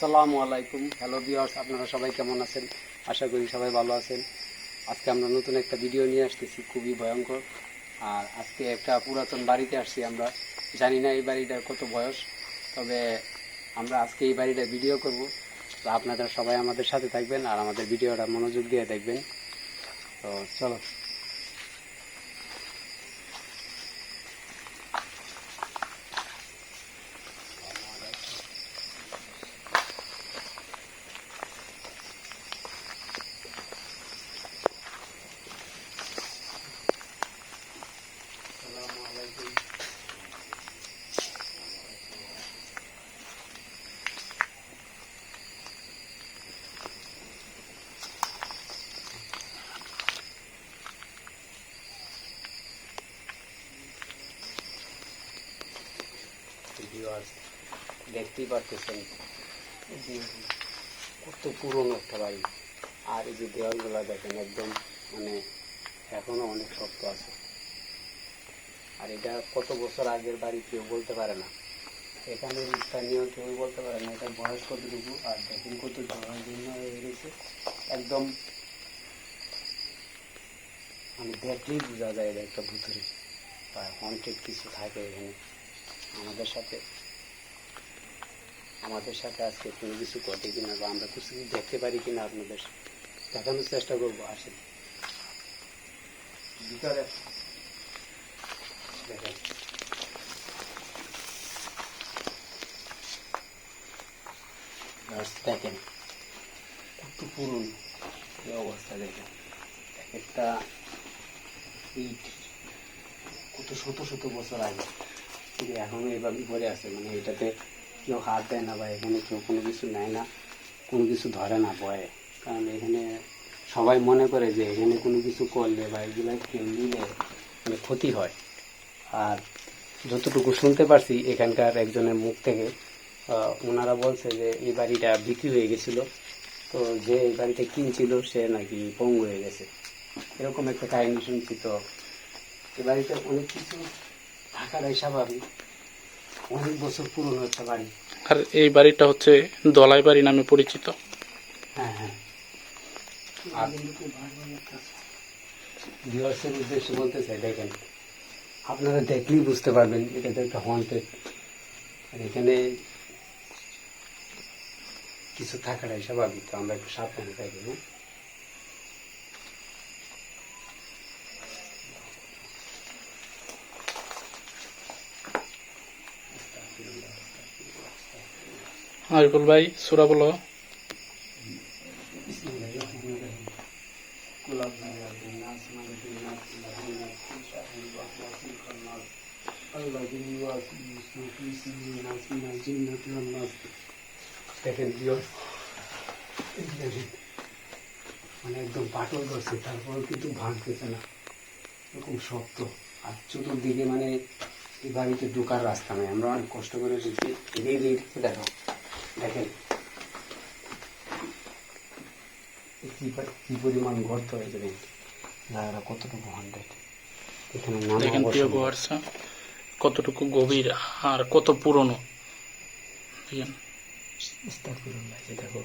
আসসালামু আলাইকুম। Hello viewers আপনারা সবাই কেমন আছেন? আশা করি সবাই ভালো আছেন। আজকে আমরা নতুন একটা ভিডিও নিয়ে আসতেছি, খুবই ভয়ঙ্কর। আর আজকে একটা পুরাতন বাড়িতে আসছি আমরা। জানি না এই বাড়িটার কত বয়স, তবে আমরা আজকে এই বাড়িটা ভিডিও করব। তো আপনারা সবাই আমাদের সাথে থাকবেন আর আমাদের ভিডিওটা মনোযোগ দিয়ে দেখবেন। তো চলো আসসালামু আলাইকুম ভিউয়ার্স দেখতেই পারতেছেন। কত পুরনো একটা বাড়ি। আর এই যে দেওয়ালগুলা দেখেন একদম মানে এখনও অনেক শক্ত আছে। আর এটা কত বছর আগের বাড়ি কেউ বলতে পারে না। এখানে স্থানীয় কেউ বলতে পারে না, এটা বয়স কতটুকু আর দেখেন কত জন্য হয়ে গেছে। একদম মানে দেখলেই বোঝা যায় এটা একটা ভুতুরি। বা হন্টেড কিছু থাকে এখানে। আমাদের সাথে আমাদের সাথে আজকে কোনো কিছু ঘটে কিনা বা আমরা কিছু দেখতে পারি কিনা আপনাদের দেখানোর চেষ্টা করব আসেন। ভিতরে। দেখেন। দেখেন। কত পুরনো এই অবস্থা দেখেন। এক একটা ইট কত শত শত বছর আগে। এখনও এভাবে পড়ে আছে মানে এটাতে কেউ হাত দেয় না বা এখানে কেউ কোনো কিছু নেয় না, কোনো কিছু ধরে না ভয়ে কারণ এখানে সবাই মনে করে যে এখানে কোনো কিছু করলে বা এগুলো কেউ নিলে মানে ক্ষতি হয়। আর যতটুকু শুনতে পারছি, এখানকার একজনের মুখ থেকে ওনারা বলছে যে এই বাড়িটা বিক্রি হয়ে গেছিল। তো যে এই বাড়িটা কিনছিল, সে নাকি পঙ্গু হয়ে গেছে। এরকম একটা কাহিনী শুনছি। তো এ বাড়িতে অনেক কিছু থাকাটাই স্বাভাবিক। অনেক বছর পুরনো একটা বাড়ি। আর এই বাড়িটা হচ্ছে দলাই বাড়ি নামে পরিচিত। হ্যাঁ হ্যাঁ। বলতে চাই, দেখেন, আপনারা দেখলেই বুঝতে পারবেন, এটা তো একটা হন্টেড আর এখানে কিছু থাকাটাই স্বাভাবিক, তো আমরা একটু সাবধানে থাকি হ্যাঁ? আরিফুল ভাই, সুরা বলো। মানে একদম পাটল করছে, তারপর কিন্তু ভাঙতেছে না। এরকম শক্ত। আর চতুর্দিকে মানে এই বাড়িতে ঢোকার রাস্তা নেই। আমরা অনেক কষ্ট করে এদিকে দেখো। দেখেন। কি পরি- কি পরিমাণ গর্ত হয়েছে দেখেন জায়গাটা কতটুকু হান্ড্রেড? এখানে দেখেন প্রিয়। কতটুকু গভীর আর কত পুরনো। দেখেন। দেখো।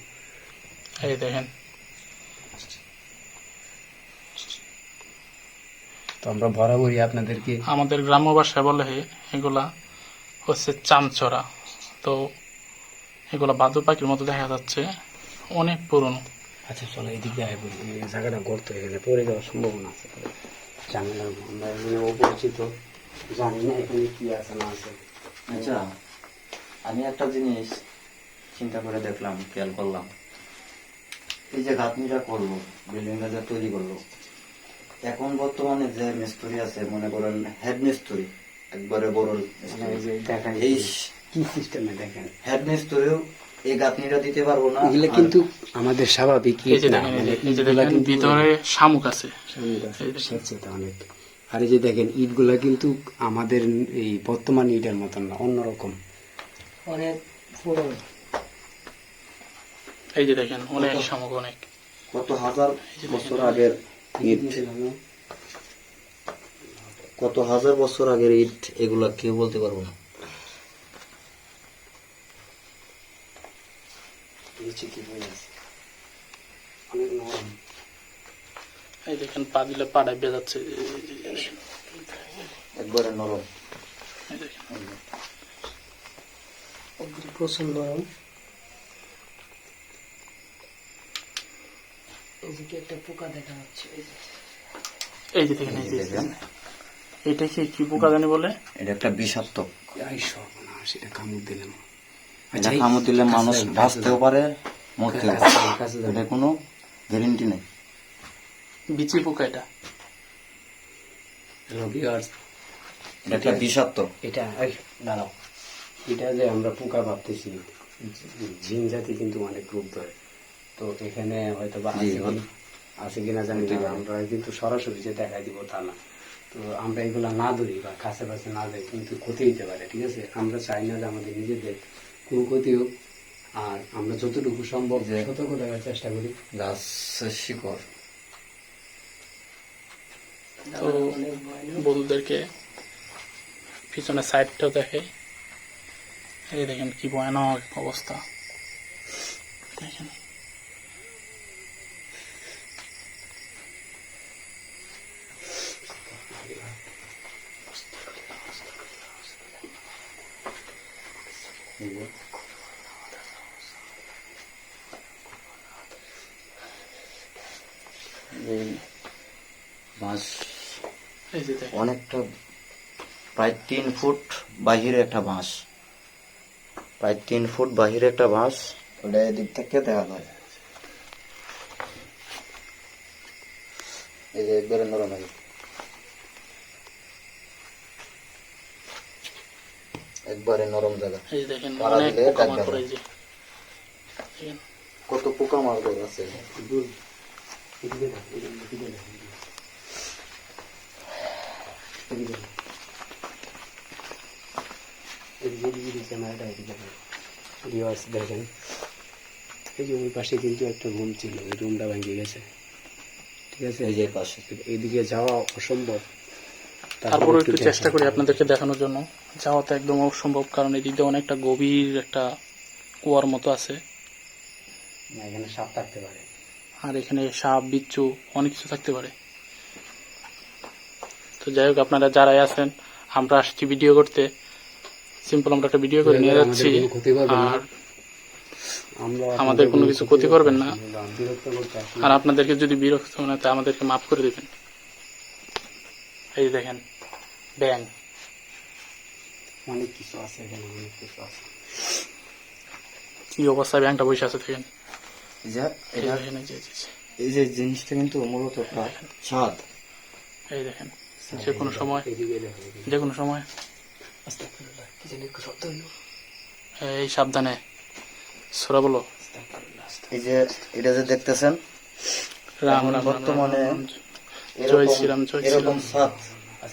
এই দেখেন। তো আমরা বরাবরই আপনাদেরকে আমাদের গ্রাম্য ভাষায় বলে এগুলা হচ্ছে চামচরা। তো এগুলা বাদুর পাখির মতো দেখা যাচ্ছে। অনেক পুরনো। আচ্ছা চলো এদিকে আয় বলি। এই জায়গাটা গর্ত হয়ে গেলে পড়ে যাওয়ার সম্ভাবনা আছে। জানি না আমরা এখানে অপরিচিত জানি না এখানে কি আছে না আছে। আচ্ছা আমি একটা জিনিস চিন্তা করে দেখলাম খেয়াল করলাম। এই যে গাঁথনিটা করল বিল্ডিংটা যে তৈরি করল এখন বর্তমানে যে মিস্ত্রি আছে মনে করেন হেড মিস্ত্রি একবারে বড় এই কি সিস্টেমে দেখেন? হেড মিস্ত্রিও এই গাঁথনিটা দিতে পারব না। এগুলো কিন্তু আমাদের স্বাভাবিক। ভিতরে শামুক আছে। অনেক আর এই যে দেখেন ইটগুলা কিন্তু আমাদের এই বর্তমান ইটের মতন না অন্যরকম। অনেক পুরনো এই যে দেখেন অনেক শামুক অনেক। কত হাজার বছর আগের ইট? কত হাজার বছর আগের ইট এগুলা কেউ বলতে পারব না। নিচে কি হয়ে আছে অনেক নরম। এই দেখেন পা দিলে পাড়ায় বেজাচ্ছে এই যে- এই যে দেখেন, একবারে নরম। প্রচুর নরম। এই একটা পোকা দেখা যাচ্ছে এই যে। দেখেন এই যে এটা কি কি পোকা জানি বলে? এটা একটা বিষাক্ত। সর্বনাশ এটা কামড় দিলাম এটা কামড় দিলে মানুষ কাছে বাঁচতেও পারে মরতেও পারে। কাছে। এটা কোনো গ্যারেন্টি নেই। বিচি পোকা এটা। এটা একটা বিষাক্ত? এটা দাঁড়াও। এটা যে আমরা পোকা ভাবতেছি ঝিন জাতি কিন্তু অনেক রূপ ধরে। তো এখানে হয়তো বা আছে কিনা জানি না আমরা কিন্তু সরাসরি যে দেখাই দিব তা না। তো আমরা এগুলা না ধরি বা কাছে পাশে না যাই কিন্তু ক্ষতি হতে পারে ঠিক আছে? আমরা চাই না যে আমাদের নিজেদের কোনো ক্ষতি হোক আর আমরা যতটুকু সম্ভব যে- সতর্ক থাকার চেষ্টা করি। গাছের শিকড় তো বন্ধুদেরকে পিছনে সাইডটাও দেখে এই দেখেন কি ভয়ানক অবস্থা। দেখেন। দেখেন অনেকটা প্রায় তিন ফুট বাহিরে একটা বাঁশ। প্রায় তিন ফুট বাহিরে একটা বাঁশ, ওটা এদিক থেকে দেখা যায়। এই যে একবারে নরম হয়ে গেছে। একবারে নরম জায়গা। এই দেখেন অনেক পোকা। এই যে। কত পোকা মারবে আছে দেখেন। এই যে ওই পাশে কিন্তু একটা রুম ছিল ওই রুমটা ভেঙে গেছে। ঠিক আছে? এই যে পাশে। এইদিকে যাওয়া অসম্ভব। তারপরে একটু চেষ্টা করি আপনাদেরকে দেখানোর জন্য। যাওয়া তো একদম অসম্ভব কারণ এই দিকটা অনেকটা গভীর একটা কুয়ার মতো আছে। এখানে সাপ থাকতে পারে। আর এখানে সাপ বিচ্ছু অনেক কিছু থাকতে পারে। তো যাই হোক আপনারা যারাই আছেন আমরা আসছি ভিডিও করতে। সিম্পল আমরা একটা ভিডিও করে নিয়ে যাচ্ছি। আর আমাদের কোনো কিছু ক্ষতি করবেন না। আর আপনাদেরকে যদি বিরক্ত মনে হয় তা আমাদেরকে মাফ করে দেবেন। এই দেখেন ব্যাং অনেক কিছু আছে এখানে অনেক কিছু আছে কি অবস্থায় ব্যাংটা বসে আছে দেখেন এই যে জিনিসটা কিন্তু মূলত ছাদ এই দেখেন যে কোনো সময় যে কোনো সময় এই সাবধানে সোরা বলো এই যে এটা যে দেখতেছেন বর্তমানে। এরকম- জয় শ্রীরাম, জয় শ্রীরাম। ছাদ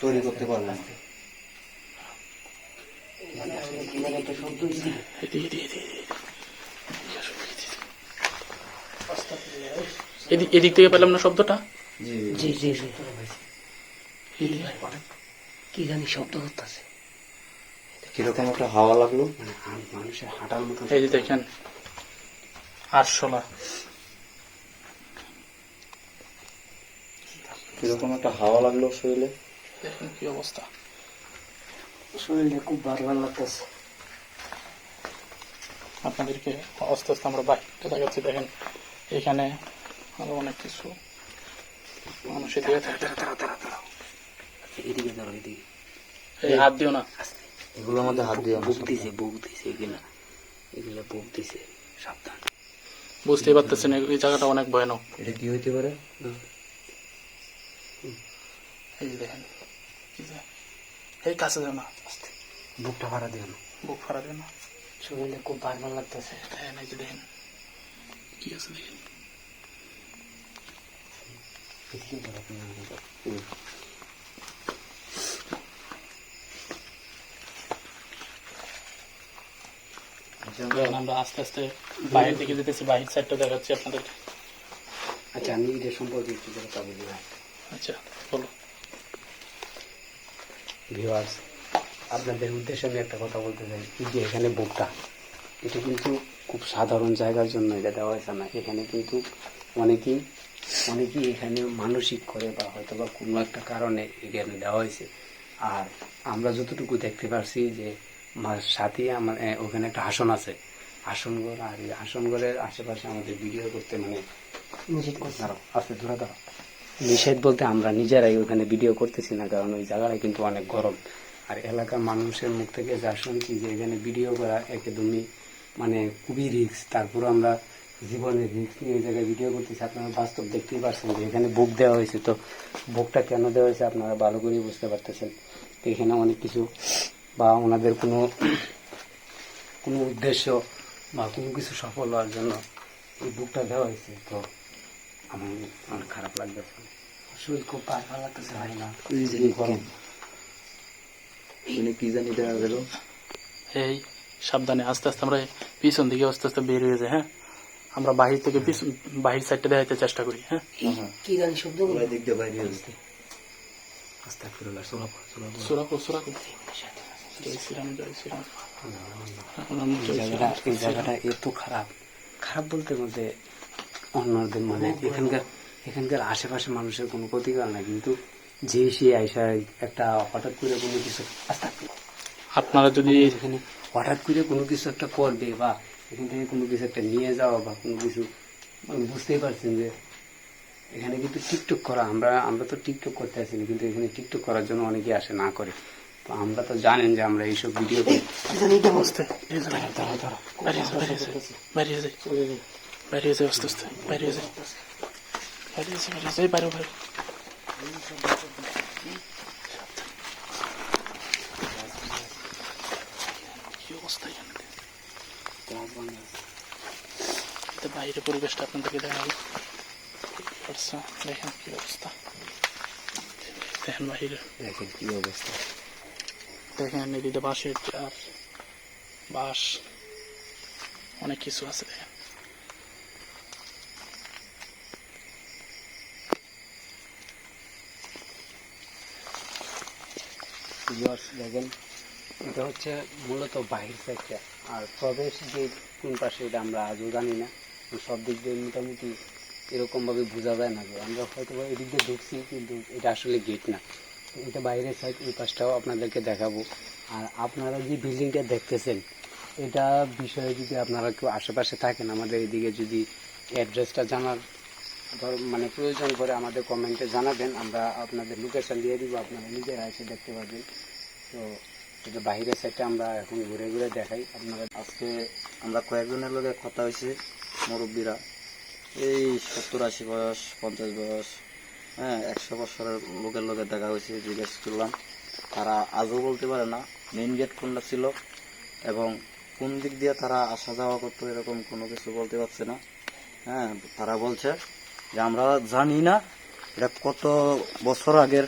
তৈরি করতে না। হইছে। এদিকে, থেকে পেলাম না শব্দটা? জি। জি জি কি জানি শব্দ হচ্ছে কীরকম একটা হাওয়া লাগল? মানে মানুষের হাঁটার মতো। এই যে দেখেন আরশোলা। কীরকম একটা হাওয়া লাগল শরীরে? দেখেন কি অবস্থা। শরীরটা খুব ভালো লাগতেছে। আপনাদেরকে আস্তে আস্তে আমরা বাইকটা দেখাচ্ছি। দেখেন এখানে আরও অনেক কিছু মানুষ এদিকে এদিকে ধরো এদিকে। এই হাত দিও না। এগুলোর মধ্যে হাত দিয়ে বুক দিছে বুক দিছে এগুলা। এগুলা বুক দিছে সাবধান। বুঝতেই পারতেছেন এই জায়গাটা অনেক ভয়ানক। এটা কি হইতে পারে? এই দেখেন। এই কাছে যাও না বুকটা ভাড়া দিও না। বুক ফাড়া দিও না। শরীরে খুব ভালো ভালো লাগতেছে। দেখেন এই যে দেখেন কি আছে দেখেন। দেখেন আমরা আস্তে আস্তে বাইরের দিকে যেতেছি বাহির সাইডটা দেখাচ্ছি আপনাদের। আচ্ছা আমি এটা সম্পর্কে একটু কথা বলি আচ্ছা বলো। ভিউয়ার্স আপনাদের উদ্দেশ্যে আমি একটা কথা বলতে চাই। এই যে এখানে বুকটা এটা কিন্তু খুব সাধারণ জায়গার জন্য এটা দেওয়া হয়েছে না। এখানে কিন্তু অনেকেই অনেকেই এখানে মানসিক করে বা হয়তো বা কোনো একটা কারণে এখানে দেওয়া হয়েছে। আর আমরা যতটুকু দেখতে পারছি যে আমার সাথে আমার ওখানে একটা আসন আছে। আসনঘর আর এই আসনঘরের আশেপাশে আমাদের ভিডিও করতে মানে নিষেধ করতে আস্তে ধরে দাঁড়াও। নিষেধ বলতে আমরা নিজেরাই ওখানে ভিডিও করতেছি না, কারণ ওই জায়গাটা কিন্তু অনেক গরম। আর এলাকার মানুষের মুখ থেকে যা শুনছি যে এখানে ভিডিও করা একদমই মানে খুবই রিস্ক তারপর আমরা জীবনের রিস্ক নিয়ে এই জায়গায় ভিডিও করতেছি। আপনারা বাস্তব দেখতেই পারছেন যে এখানে বুক দেওয়া হয়েছে। তো বুকটা কেন দেওয়া হয়েছে আপনারা ভালো করে বুঝতে পারতেছেন। তো এখানে অনেক কিছু বা ওনাদের কোনো কোনো উদ্দেশ্য বা কোনো কিছু সফল হওয়ার জন্য এই বুকটা দেওয়া হয়েছে। তো আমার অনেক খারাপ লাগতেছে। শরীর খুব পাখা লাগতেছে ভাই না। গরম। কি জানি দেখা গেল। এই সাবধানে আস্তে আস্তে আমরা পিছন দিকে আস্তে আস্তে বের হয়ে যাই হ্যাঁ? আমরা বাহির থেকে পিছন বাহির সাইডটা দেখাইতে চেষ্টা করি হ্যাঁ? কি জানি শব্দ দিয়ে বাইরে আস্তে শ্রীরাম। এই জায়গাটা এত খারাপ। খারাপ বলতে বলতে অন্যদের মানে এখানকার এখানকার আশেপাশে মানুষের কোনো ক্ষতিকর নাই কিন্তু যে সে আইসা একটা হঠাৎ করে কোনো কিছু আস্তে আপনারা যদি এখানে হঠাৎ করে কোনো কিছু একটা করবে বা এখান থেকে কোনো কিছু একটা নিয়ে যাওয়া বা কোনো কিছু মানে বুঝতেই পারছেন যে এখানে কিন্তু টিকটক করা আমরা আমরা তো টিকটক করতে আসি না কিন্তু এখানে টিকটক করার জন্য অনেকে আসে না করে তো আমরা তো জানেন যে আমরা এইসব ভিডিও আস্তে এই যে দাঁড়া, দাঁড়া, দাঁড়া। বাইরে যাই, বাইরে যাই, বাইরে যাই, বাইরে যাই, আস্তে আস্তে, বাইরে যাই। বাইরে যাই, বাইরে যাই, বাইরে, বাইরে। কি অবস্থা এখানে? তো বাইরে পরিবেশটা আপনাদেরকে দেখাবো আচ্ছা, দেখেন কি অবস্থা দেখেন বাইরে দেখেন কি অবস্থা দেখেন এদিকে বাঁশের আর বাঁশ অনেক কিছু আছে দেখেন ভিউয়ার্স দেখেন এটা হচ্ছে মূলত বাহির সাইডটা আর প্রবেশ গেট কোন পাশে, এটা আমরা আজও জানি না। সব দিক দিয়ে মোটামুটি এরকম ভাবে বোঝা যায় না যে আমরা হয়তো এদিক দিয়ে ঢুকছি, কিন্তু এটা আসলে গেট না। এটা বাইরের সাইড ওই পাশটাও আপনাদেরকে দেখাবো। আর আপনারা যে বিল্ডিংটা দেখতেছেন, এটা বিষয়ে যদি আপনারা কেউ আশেপাশে থাকেন, আমাদের এদিকে যদি অ্যাড্রেসটা জানার মানে প্রয়োজন করে আমাদের কমেন্টে জানাবেন। আমরা আপনাদের লোকেশন দিয়ে দিব, আপনারা নিজেরা এসে দেখতে পাবেন তো এটা বাইরের সাইডটা আমরা এখন ঘুরে ঘুরে দেখাই। আপনারা আজকে আমরা কয়েকজনের লোকে কথা হয়েছে, মুরব্বীরা। এই সত্তর আশি বয়স, পঞ্চাশ বয়স হ্যাঁ একশো বছরের লোকের লোকে দেখা হয়েছে, জিজ্ঞেস করলাম। তারা আজও বলতে পারে না মেইন গেট কোনটা ছিল এবং কোন দিক দিয়ে তারা আসা যাওয়া করতো, এরকম কোনো কিছু বলতে পারছে না। হ্যাঁ তারা বলছে যে আমরা জানি না এটা কত বছর আগের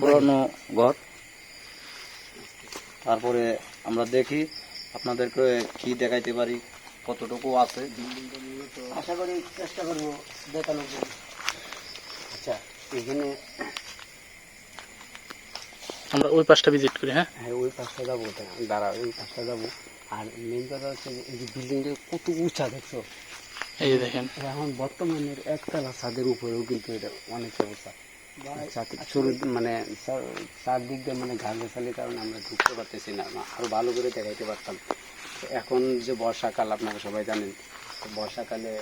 পুরনো ঘর। তারপরে আমরা দেখি আপনাদেরকে কি দেখাইতে পারি কতটুকু আছে। আশা করি চেষ্টা করব দেখানোর জন্য। আচ্ছা এখানে আমরা ওই পাশটা ভিজিট করি হ্যাঁ? হ্যাঁ ওই পাশটা যাব। দাঁড়া ওই পাশটা যাব। আর মেন কথা হচ্ছে এই যে বিল্ডিংটা কত উঁচা দেখছ? এই যে দেখেন। এখন বর্তমানের একতলা ছাদের উপরেও কিন্তু এটা অনেক অবস্থা। শুরু মানে চারদিক দিয়ে মানে ঘাস কারণে আমরা ঢুকতে পারতেছি না। ভালো করে দেখাইতে পারতাম। এখন যে বর্ষাকাল আপনারা সবাই জানেন বর্ষাকালে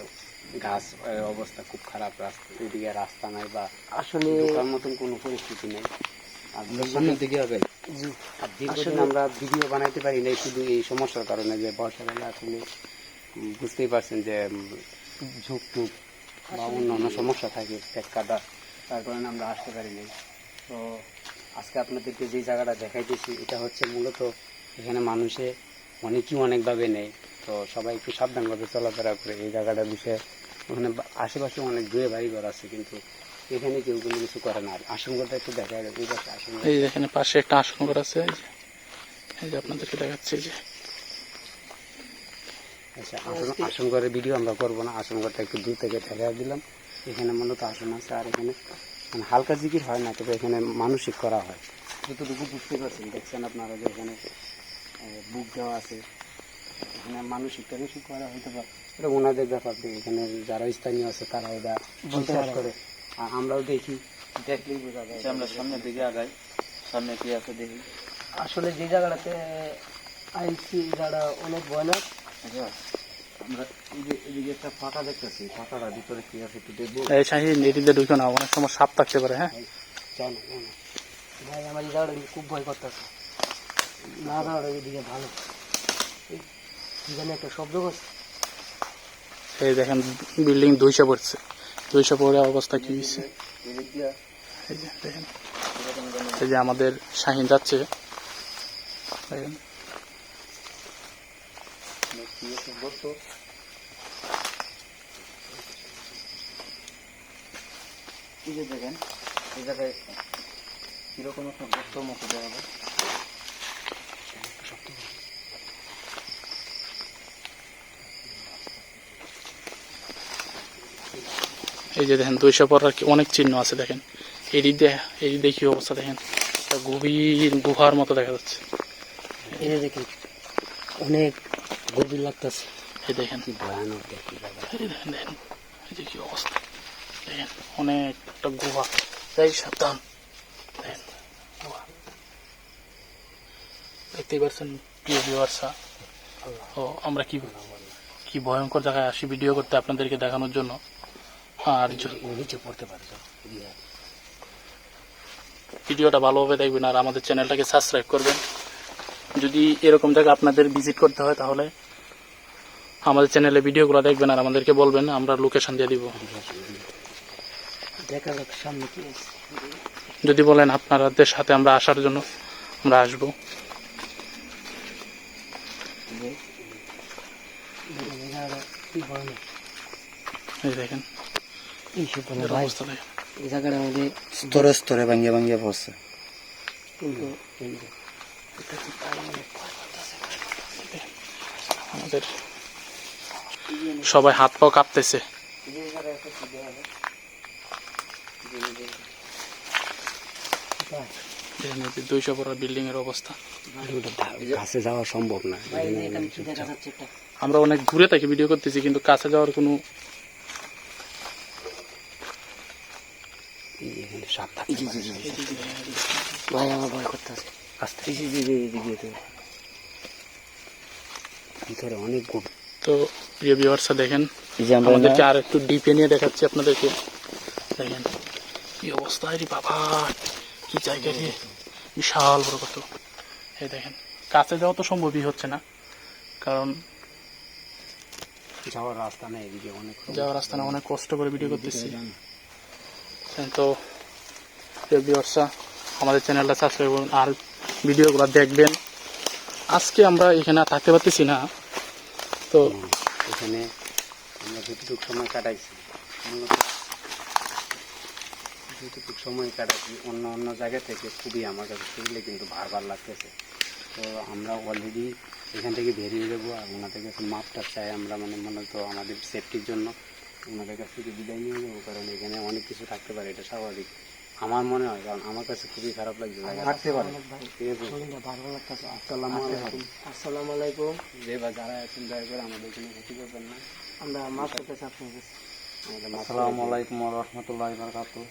ঘাস এর অবস্থা খুব খারাপ। রাস্তা এদিকে রাস্তা নাই বা আসলে ঢোকার মতন কোনো পরিস্থিতি নেই। সামনের দিকে আগাই। আর দীর্ঘদিন আমরা ভিডিও বানাইতে পারি না শুধু এই সমস্যার কারণে যে বর্ষাকালে আসলে বুঝতেই পারছেন যে ঝুঁক টুক বা অন্য অন্য সমস্যা থাকে পেট কাদা তার কারণে আমরা আসতে পারি নাই তো আজকে আপনাদেরকে যে জায়গাটা দেখাইতেছি, এটা হচ্ছে মূলত এখানে মানুষে অনেকই অনেকভাবে নেই তো সবাই একটু সাবধানভাবে চলাফেরা করে এই জায়গাটা বিষয়ে। ওখানে আশেপাশে অনেক দূরে বাড়ি ঘর আছে, কিন্তু এখানে কেউ কোনো কিছু করে না। আসনগরটা একটু দেখা যায় এই এখানে পাশে একটা ঘর আছে, এই যে আপনাদেরকে দেখাচ্ছে যে। আচ্ছা আসন আসন ভিডিও আমরা করব না আসন ঘরটা একটু দূর থেকে দেখা দিলাম। এখানে মূলত আসন আছে আর এখানে মানে হালকা জিকির হয় না তবে এখানে মানসিক করা হয়। যতটুকু বুঝতে পারছেন দেখছেন আপনারা যে এখানে বুক দেওয়া আছে। এখানে মানসিক টানসিক করা হয়তো বা এটা ওনাদের ব্যাপার এখানে যারা স্থানীয় আছে তারা এটা বিশ্বাস করে। আর আমরাও দেখি। দেখলেই বোঝা যায়। আচ্ছা, আমরা সামনের দিকে আগাই। সামনে কি আছে দেখি। আসলে যে জায়গাটাতে আইসি জায়গাটা অনেক ভয়ানক আচ্ছা আমরা এদিকে একটা ফাঁকা দেখতেছি ফাঁকাটার ভিতরে কি আছে একটু দেখব। এই শাহিন এটিতে ঢুকে না অনেক সময় সাপ থাকতে পারে হ্যাঁ? চল। ভাই আমার খুব ভয় করতেছে। না এদিকে ভালো। একটা শব্দ করছে। এই দেখেন বিল্ডিং দুইশো পড়ছে। দুইশো পড়ে অবস্থা কি হয়েছে এই যে দেখেন। এই যে আমাদের শাহিন যাচ্ছে। দেখেন। কি আছে গর্ত এই যে দেখেন এই জায়গায় কীরকম একটা গর্ত মতো দেওয়া হবে এই যে দেখেন দুইশো পড়ার কি- অনেক চিহ্ন আছে, দেখেন। এদিক দিয়ে এই দেখি অবস্থা, দেখেন? গভীর গুহার মতো দেখা যাচ্ছে। এই দেখেন, অনেক গভীর লাগতেছে এই দেখেন কি ভয়ানক দেখি এই দেখেন দেখেন এই যে কি অবস্থা। দেখেন অনেক একটা গুহা। এই সাবধান। দেখেন গুহা। দেখতেই পাচ্ছেন প্রিয় ও আমরা কি কি ভয়ঙ্কর জায়গায় আসি ভিডিও করতে আপনাদেরকে দেখানোর জন্য। আর নিচে পড়তে ভিডিওটা ভালোভাবে দেখবেন আর আমাদের চ্যানেলটাকে সাবস্ক্রাইব করবেন। যদি এরকম জায়গা আপনাদের ভিজিট করতে হয় তাহলে আমাদের চ্যানেলে ভিডিওগুলো দেখবেন আর আমাদেরকে বলবেন আমরা লোকেশন দিয়ে দিব। দেখা যাক সামনে কি আছে। যদি বলেন আপনাদের সাথে আমরা আসার জন্য আমরা আসব। দেখেন এই স্তরে স্তরে ভাঙ্গিয়ে ভাঙ্গিয়ে পড়ছে। আমাদের সবাই হাত পাও কাঁপতেছে দুইশো পড়ার বিল্ডিং এর অবস্থা কাছে যাওয়া সম্ভব না আমরা অনেক দূরে থেকে ভিডিও করতেছি কিন্তু কাছে যাওয়ার কোনো। ভাই আমার ভয় করতেছে আস্তে জি জি জি এদিকে তো ভিতরে অনেক গভীর তো প্রিয় ভিউয়ার্সরা দেখেন। আমাদেরকে আর একটু ডিপে নিয়ে দেখাচ্ছি আপনাদেরকে। দেখেন কি অবস্থা রে বাবা কি জায়গা রে বিশাল বড় কত। এই দেখেন কাছে যাওয়া তো সম্ভবই হচ্ছে না কারণ যাওয়ার রাস্তা নেই এদিকে অনেক যাওয়ার রাস্তা না অনেক কষ্ট করে ভিডিও করতেছি। তো প্রিয় ভিউয়ার্সরা আমাদের চ্যানেলটা সাবস্ক্রাইব করুন আর ভিডিওগুলো দেখবেন। আজকে আমরা এখানে থাকতে পারতেছি না। তো এখানে আমরা যতটুকু সময় কাটাইছি, মূলত যতটুকু সময় কাটাইছি অন্য অন্য জায়গা থেকে খুবই আমার কাছে শুনলে কিন্তু ভারবার লাগতেছে। তো আমরা অলরেডি এখান থেকে বেরিয়ে যাব আর ওনাদের কাছে মাপটা চাই, আমরা মানে মূলত আমাদের সেফটির জন্য ওনাদের কাছ থেকে বিদায় নিয়ে যাব, কারণ এখানে অনেক কিছু থাকতে পারে, এটা স্বাভাবিক। আমার মনে হয় কারণ আমার কাছে খুবই খারাপ লাগছে থাকতে পারে। আসসালামু আলাইকুম। আসসালামু আলাইকুম। যে বা যারা আছেন দয়া করে আমাদের এখানে ক্ষতি করবেন না। আমরা মাছ করতে চাচ্ছি। আসসালামু আলাইকুম রহমতুল্লাহ বারকাতুহ।